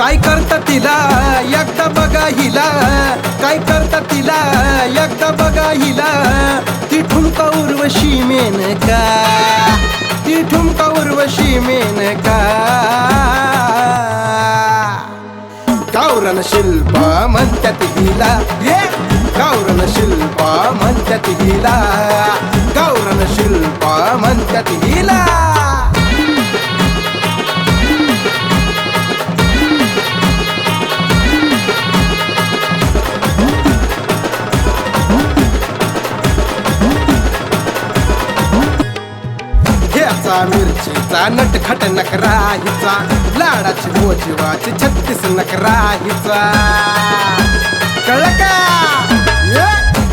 काय करता तिला? एकदा बघा हिला. काय करता तिला? एकदा बघा हिला. ती ठुमका उर्वशी मेनका ती ठुमका उर्वशी मेनका गावरन शिल्पा म्हणतात हिला. ये शिल्प शिल्पा म्हणतात हिला. गावरन शिल्पा म्हणतात हिला. मिरचीचा नटखट नकरा हिचा लाडाची मोजवाची छत्तीस नकरा हिचा कळलं का?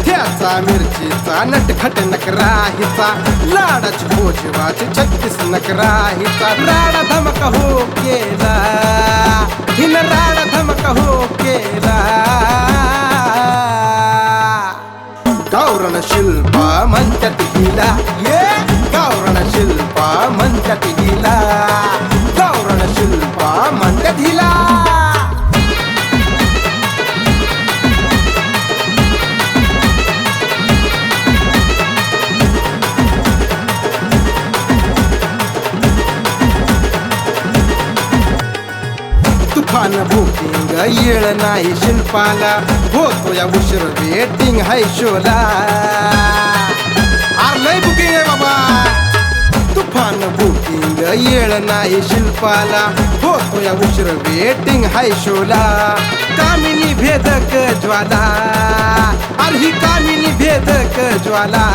त्याचा मिरचीचा नटखट नकरा हिचा लाडाची मोजवाची छत्तीस नकरा हिचा राडा धमका हो केला हिन राडा धमक हो केला. गौरण शिल्पा म्हणतात हिला ये. शिल्पा म्हणतात हिला गावरण शिल्पा म्हणतात हिला तुफान बुकिंग येळ नाही शिल्पाला. होतो या उशीर वेटिंग हाय शोला. नाही शिल्पाला. होतो उशीर वेटिंग हाय शोला. कामिनी भेदक ज्वाला. अरे ही कामिनी भेदक ज्वाला.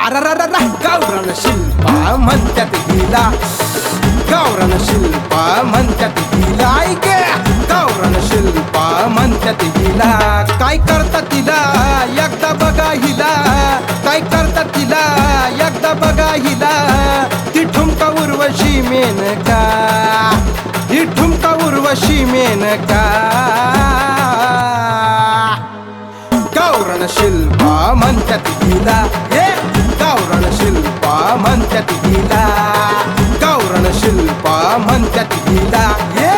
अरररर गावरण शिल्पा म्हणतात हिला. गावरण शिल्पा म्हणतात हिला. ऐक गावरण शिल्पा म्हणतात हिला. काय करता तिला? एकदा बघा हिला. काय करता तिला? एकदा बघा मेनका ही ठुमका उर्वशी मेनका? गावरण शिल्पा म्हणतात हिला हे गावरण शिल्पा म्हणतात हिला गावरण शिल्पा म्हणतात हिला हे